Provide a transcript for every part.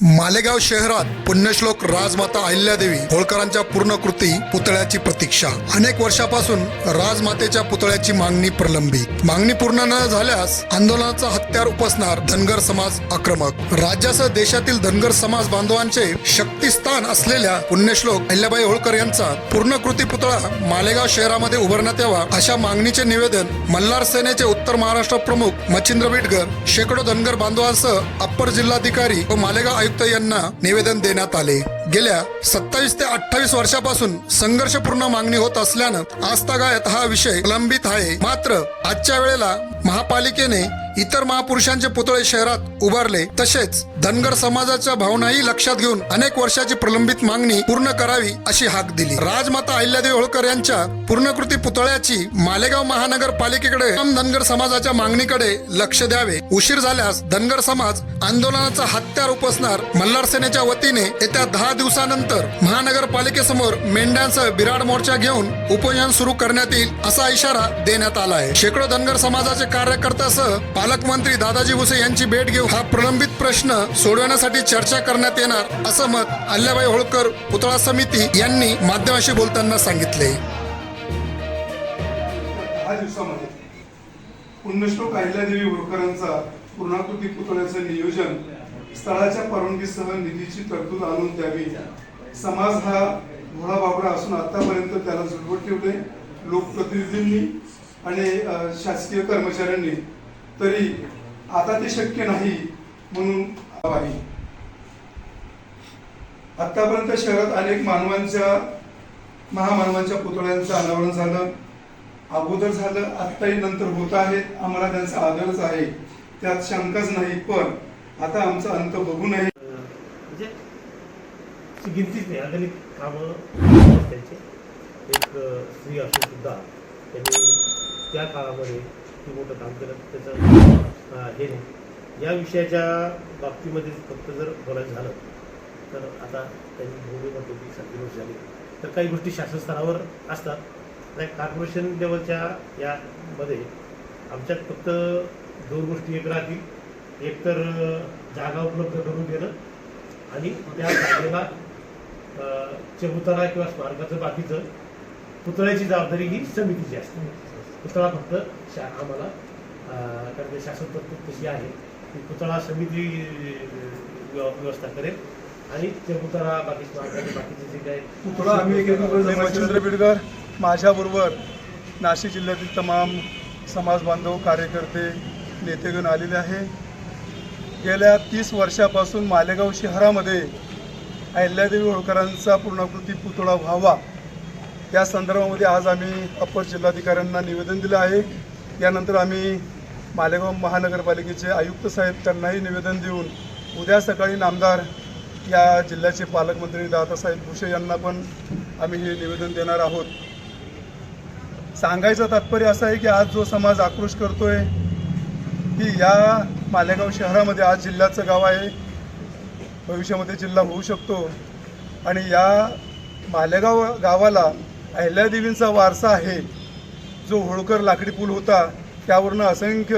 मालेगाव शहरात पुण्यश्लोक राजमाता अहिल्यादेवी होळकरांच्या पूर्णकृती पुतळ्याची प्रतीक्षा. अनेक वर्षापासून राजमातेच्या पुतळ्याची मागणी प्रलंबित. मागणी पूर्ण न झाल्यास आंदोलनाचा हत्यार उपसणार धनगर समाज आक्रमक. राज्यासह देशातील धनगर समाज बांधवांचे शक्तिस्थान असलेल्या पुण्यश्लोक अहिल्याबाई होळकर यांचा पूर्णकृती पुतळा मालेगाव शहरामध्ये उभारण्यात यावा अशा मागणीचे निवेदन मल्हार सेनेचे उत्तर महाराष्ट्र प्रमुख मच्छिंद्र बिटकर शेकडो धनगर बांधवांसह अप्पर जिल्हाधिकारी व मालेगाव आयुक्त यांना निवेदन देण्यात आले. गेल्या सत्तावीस ते अठ्ठावीस वर्षापासून संघर्षपूर्ण मागणी होत असल्यानं आजतागायत हा विषय प्रलंबित आहे. मात्र आजच्या वेळेला महापालिकेने इतर महापुरुषांचे पुतळे शहरात उभारले. तसेच धनगर समाजाच्या भावनाही लक्षात घेऊन अनेक वर्षाची प्रलंबित मागणी पूर्ण करावी अशी हाक दिली. राजमाता अहिल्यादेवी होळकर यांच्या पूर्णकृती पुतळ्याची मालेगाव महानगरपालिकेकडे तमाम धनगर समाजाच्या मागणीकडे लक्ष द्यावे. उशीर झाल्यास धनगर समाज आंदोलनाचा हत्यार उपसणार मल्हार सेनेच्या वतीने येत्या दहा दिवसानंतर महानगरपालिकेसमोर मेंढ्यांसह बिराड मोर्चा घेऊन उपोषण सुरू करण्यात येईल असा इशारा देण्यात आला आहे शेकडो धनगर समाजाचे कार्यकर्त्यासह पालकमंत्री दादाजी भुसे यांची भेट घेऊन हा प्रलंबित प्रश्न सोडवण्यासाठी चर्चा करण्यात येणार असं मत अल्ल्याबाई होळकर पुतळा समिती यांनी माध्यमाशी बोलताना सांगितले. पुण्यश्लोक अहिल्यादेवी होळकरांचा पूर्णाकृती पुतळ्याचं नियोजन स्थळाच्या परवानगीसह निधीची तरतूद आणून द्यावी. समाज हा घोडा बाबडा असून आतापर्यंत त्याला झुलवत ठेवले. लोकप्रतिनिधींनी आणि शासकीय कर्मचाऱ्यांनी. तरी आता ते शक्य नाही म्हणून आहे. आतापर्यंत शहरात अनेक मानवांच्या महामानवांच्या पुतळ्यांचं अनावरण झालं. अगोदर झालं आत्ताही नंतर होत आहे आम्हाला त्यांचा आदरच आहे. त्यात शंकाच नाही पण आता आमचा अंत बघू नये म्हणजे ती गिनतीच नाही अनेक कामं त्यांचे. एक स्त्री असून सुद्धा त्यांनी त्या काळामध्ये खूप मोठं काम केलं त्याचं हे नाही. या विषयाच्या बाबतीमध्ये फक्त जर बोलायचं झालं तर आता त्यांनी भूमीमध्ये ती सातवी वर्ष झाली. तर काही गोष्टी शासन स्तरावर असतात. नाही कॉर्पोरेशन लेवलच्या यामध्ये आमच्यात फक्त दोन गोष्टी एक राहतील. एक तर अ, जागा उपलब्ध करून देणं आणि त्या जागेला चबुतारा किंवा स्मारकाचं बाकीचं पुतळ्याची जबाबदारी ही समितीची असते. पुतळा फक्त शा आम्हाला कारण ते शासन तरतूद तशी आहे की पुतळा समिती व्यवस्था करेल आणि चबुतारा बाकी स्मारकाचे बाकीचे जे काही पुतळा आम्ही मच्छिंद्र बिडकर माझ्याबरोबर नाशिक जिल्ह्यातील तमाम समाज बांधव कार्यकर्ते नेतेगण आलेले आहे. गेल्या तीस वर्षापासून मालेगाव शहरामध्ये अहिल्यादेवी होळकरांचा पूर्णाकृती पुतळा व्हावा. या संदर्भामध्ये आज आम्ही अप्पर जिल्हाधिकाऱ्यांना निवेदन दिलं आहे. यानंतर आम्ही मालेगाव महानगरपालिकेचे आयुक्त साहेब त्यांनाही निवेदन देऊन उद्या सकाळी नामदार या जिल्ह्याचे पालकमंत्री दादासाहेब भुसे यांना पण आम्ही हे निवेदन देणार आहोत. सांगायचं तात्पर्य असं आहे की आज जो समाज आक्रोश करतोय की या मालेगाव शहरामध्ये आज जिल्ह्याचं गाव आहे. भविष्यामध्ये जिल्हा होऊ शकतो. आणि या मालेगाव गावाला अहिल्यादेवींचा वारसा आहे. जो होळकर लाकडी पूल होता त्यावरनं असंख्य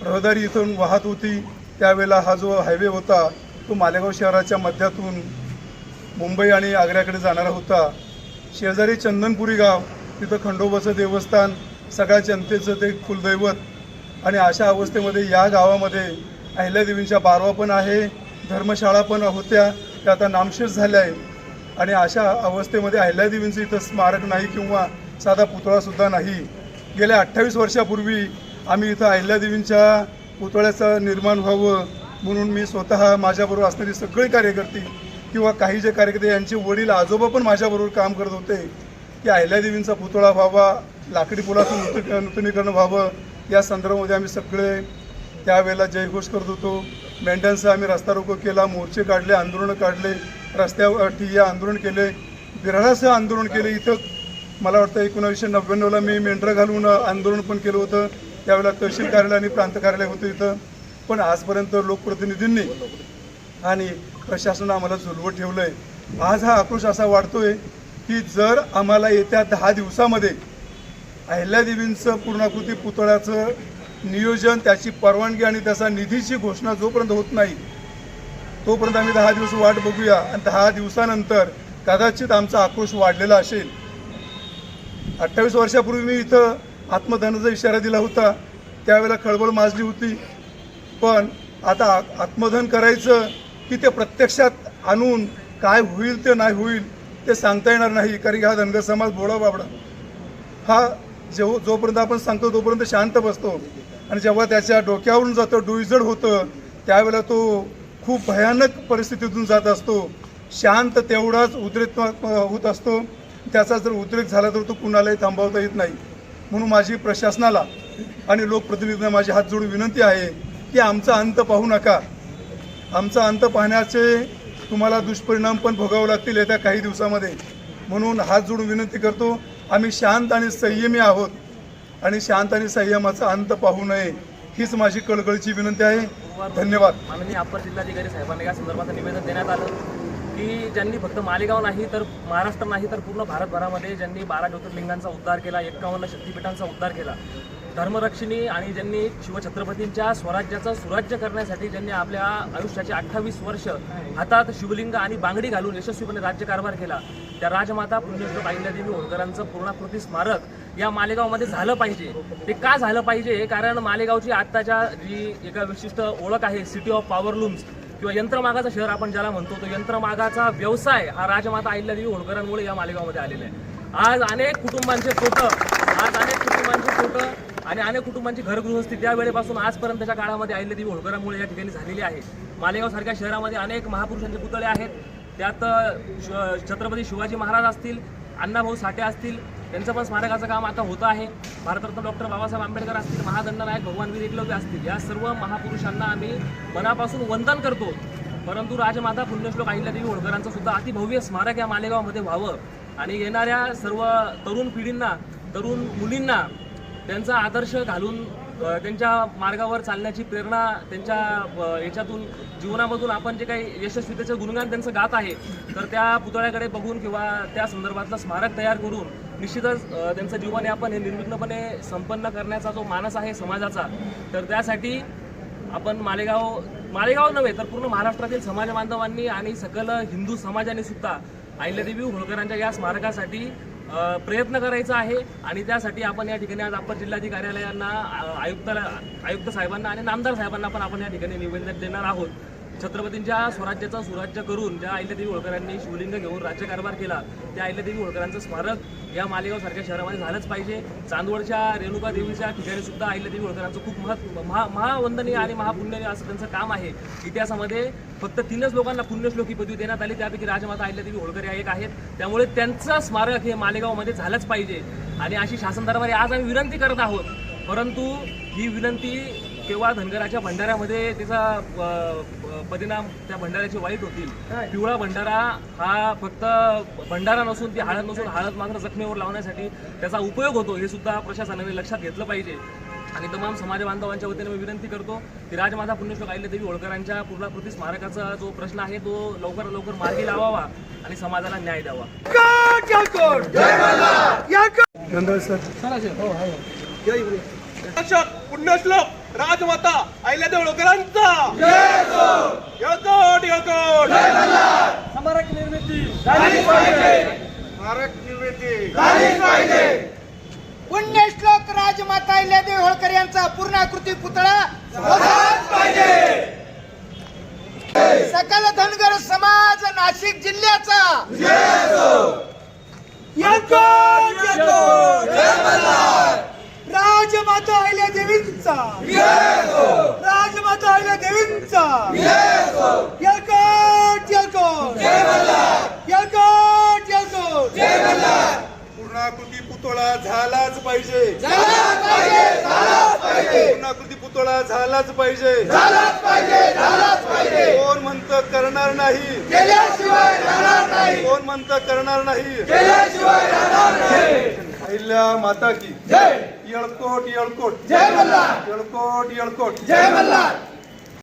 रहदारी इथून वाहत होती. त्यावेळेला हा जो हायवे होता तो मालेगाव शहराच्या मध्यातून मुंबई आणि आग्र्याकडे जाणारा होता. शेजारी चंदनपुरी गाव तिथं खंडोबाचं देवस्थान सगळ्या जनतेचं ते कुलदैवत आणि अशा अवस्थेमध्ये या गावामध्ये अहिल्यादेवींच्या बारवा पण आहे धर्मशाळा पण होत्या त्या आता नामशेष झाल्या आहेत. आणि अशा अवस्थेमध्ये अहिल्यादेवींचं इथं स्मारक नाही किंवा साधा पुतळासुद्धा नाही. गेल्या अठ्ठावीस वर्षापूर्वी आम्ही इथं अहिल्यादेवींच्या पुतळ्याचं निर्माण व्हावं म्हणून मी स्वतः माझ्याबरोबर असणारी सगळे कार्यकर्ते किंवा काही जे कार्यकर्ते यांचे वडील आजोबा पण माझ्याबरोबर काम करत होते की अहिल्यादेवींचा पुतळा व्हावा लाकडी पुलाचं नूतनीकरण व्हावं या संदर्भामध्ये आम्ही सगळे त्यावेळेला जयघोष करत होतो. मेंढ्यांचा आम्ही रस्ता रोको केला मोर्चे काढले आंदोलनं काढले रस्त्यावर ठिय्या आंदोलन केले बिराडासह आंदोलन केले. इथं मला वाटतं एकोणावीसशे नव्याण्णवला मी मेंढरं घालून आंदोलन पण केलं होतं. त्यावेळेला तहसील कार्यालय आणि प्रांत कार्यालय होतं इथं. पण आजपर्यंत लोकप्रतिनिधींनी आणि प्रशासनानं आम्हाला झुलवत ठेवलं आहे आज हा आक्रोश असा वाढतोय की जर आम्हाला येत्या दहा दिवसामध्ये अहिल्यादेवींचं पूर्णाकृती पुतळ्याचं नियोजन त्याची परवानगी आणि त्याचा निधीची घोषणा जोपर्यंत होत नाही तोपर्यंत आम्ही दहा दिवस वाट बघूया. आणि दहा दिवसानंतर कदाचित आमचा आक्रोश वाढलेला असेल. अठ्ठावीस वर्षापूर्वी मी इथं आत्मधनाचा इशारा दिला होता. त्यावेळेला खळबळ माजली होती. पण आता आ- आत्मधन करायचं की ते प्रत्यक्षात आणून काय होईल ते नाही होईल ते सांगता येणार नाही कारण हा धनगर समाज बोळा बाबडा. हा जेव जोपर्यंत आपण सांगतो तोपर्यंत शांत बसतो. आणि जेव्हा त्याच्या डोक्यावरून जातं डुईजड होतं त्यावेळेला तो खूप भयानक परिस्थितीतून जात असतो. शांत तेवढाच उद्रेक होत असतो. त्याचा जर उद्रेक झाला तर तो कुणालाही थांबवता येत नाही. म्हणून माझी प्रशासनाला आणि लोकप्रतिनिधींना माझी हात जोडून विनंती आहे की आमचा अंत पाहू नका. आमचा अंत पाहण्याचे तुम्हाला दुष्परिणाम पण भोगावे लागतील येत्या काही दिवसामध्ये. म्हणून हात जोडून विनंती करतो आम्ही शांत आणि संयमी आहोत. आणि शांत आणि संयमाचा अंत पाहू नये हीच माझी कळकळीची विनंती आहे. धन्यवाद. माननीय अप्पर जिल्हाधिकारी साहेबांना या संदर्भात निवेदन देण्यात आलं की ज्यांनी फक्त मालेगाव नाही तर महाराष्ट्र नाही तर पूर्ण भारतभरामध्ये ज्यांनी बारा ज्योतिर्लिंगांचा उद्धार केला एक्कावन्न शक्तिपीठांचा उद्धार केला धर्मरक्षिणी आणि ज्यांनी शिवछत्रपतींच्या स्वराज्याचं सुराज्य करण्यासाठी ज्यांनी आपल्या आयुष्याचे अठ्ठावीस वर्ष हातात शिवलिंग आणि बांगडी घालून यशस्वीपणे राज्यकारभार केला त्या राजमाता पुण्यश्लोक अहिल्यादेवी होळकरांचं पूर्णाकृती स्मारक या मालेगावमध्ये झालं पाहिजे. ते का झालं पाहिजे? कारण मालेगावची आत्ताच्या जी एका विशिष्ट ओळख आहे सिटी ऑफ पॉवरलूम्स किंवा यंत्रमागाचं शहर आपण ज्याला म्हणतो तो यंत्रमागाचा व्यवसाय हा राजमाता अहिल्यादेवी होळकरांमुळे या मालेगावमध्ये आलेला आहे. आज अनेक कुटुंबांचे फोटो आज अनेक कुटुंबांचे फोटो आणि अनेक कुटुंबांची घरगृहस्थी त्या वेळेपासून आजपर्यंतच्या काळामध्ये अहिल्यादेवी होळकरांमुळे या ठिकाणी झालेली आहे. मालेगावसारख्या शहरामध्ये अनेक महापुरुषांचे पुतळे आहेत. त्यात श- छत्रपती शिवाजी महाराज असतील अण्णाभाऊ साठे असतील त्यांचं पण स्मारकाचं काम आता होतं आहे. भारतरत्न डॉक्टर बाबासाहेब आंबेडकर असतील महादंडनायक भगवान वीर एकलव्य असतील या सर्व महापुरुषांना आम्ही मनापासून वंदन करतो. परंतु राजमाता पुण्यश्लोक अहिल्यादेवी होळकरांचं सुद्धा अतिभव्य स्मारक या मालेगावमध्ये व्हावं. आणि येणाऱ्या सर्व तरुण पिढींना तरुण मुलींना त्यांचा आदर्श घालून त्यांच्या मार्गावर चालण्याची प्रेरणा त्यांच्या याच्यातून जीवनामधून आपण जे काही यशस्वीतेचं गुणगान त्यांचं गात आहे तर त्या पुतळ्याकडे बघून किंवा त्या संदर्भातलं स्मारक तयार करून निश्चितच त्यांचं जीवन यापन हे निर्विघ्नपणे संपन्न करण्याचा जो मानस आहे समाजाचा तर त्यासाठी आपण मालेगाव मालेगाव नव्हे तर पूर्ण महाराष्ट्रातील समाज बांधवांनी आणि सकल हिंदू समाजाने सुद्धा अहिल्यादेवी होळकरांच्या या स्मारकासाठी प्रयत्न करायचा आहे आणि त्यासाठी आपण या ठिकाणी आज अप्पर जिल्हाधिकारी कार्यालयांना आयुक्ताला आयुक्त साहेबांना आणि नामदार साहेबांना पण आपण या ठिकाणी निवेदन देणार आहोत. छत्रपतींच्या स्वराज्याचा सुराज्य करून ज्या अहिल्यादेवी होळकरांनी शिवलिंग घेऊन राज्यकारभार केला त्या अहिल्यादेवी होळकरांचं स्मारक या मालेगाव सारख्या शहरामध्ये झालंच पाहिजे. चांदवडच्या रेणुका देवीच्या ठिकाणी सुद्धा अहिल्यादेवी होळकरांचं खूप महत्त्व महा महावंदनीय आणि महापुण्यनीय असं त्यांचं काम आहे. इतिहासामध्ये फक्त तीनच लोकांना पुण्यश्लोकी पदवी देण्यात आली त्यापैकी राजमाता अहिल्यादेवी होळकर या एक आहेत. त्यामुळे त्यांचं स्मारक हे मालेगावमध्ये झालंच पाहिजे. आणि अशी शासन दरबारी आज आम्ही विनंती करत आहोत. परंतु ही विनंती केव्हा धनगराच्या भंडाऱ्यामध्ये त्याचा परिणाम त्या भंडाऱ्याचे वाईट होतील? पिवळा भंडारा हा फक्त भंडारा नसून ती हळद नसून हळद मात्र जखमेवर लावण्यासाठी त्याचा उपयोग होतो हे सुद्धा प्रशासनाने लक्षात घेतलं पाहिजे. आणि तमाम समाज बांधवांच्या वतीने मी विनंती करतो की राजमाता पुण्यश्लोक अहिल्यादेवी होळकरांच्या पूर्णाकृती स्मारकाचा जो प्रश्न आहे तो लवकर लवकर मार्गी लावावा आणि समाजाला न्याय द्यावा. सर. शिक्षक पुण्यश्लोक. राजमाता अहिल्यादेवी होळकरांचा येळकोट येळकोट. स्मारक निर्मिती. स्मारक निर्मिती. पुण्यश्लोक राजमाता अहिल्यादेवी होळकर यांचा पूर्णाकृती पुतळा सकल धनगर समाज नाशिक जिल्ह्याचा. येळकोट, येळकोट. राजमाता राजमाता अहिल्यादेवींचा येळकोट, येळकोट. येळकोट, येळकोट. पूर्णाकृती पुतळा झालाच पाहिजे. झालाच पाहिजे, झालाच पाहिजे. पूर्णाकृती पुतळा झालाच पाहिजे. झालाच पाहिजे झालाच पाहिजे. कोण म्हणतं करणार नाही? केल्याशिवाय राहणार नाही. कोण म्हणतं करणार नाही? केल्याशिवाय राहणार नाही. अहिल्या माता की जय येळकोट येळकोट जय मल्हार येळकोट येळकोट जय मल्हार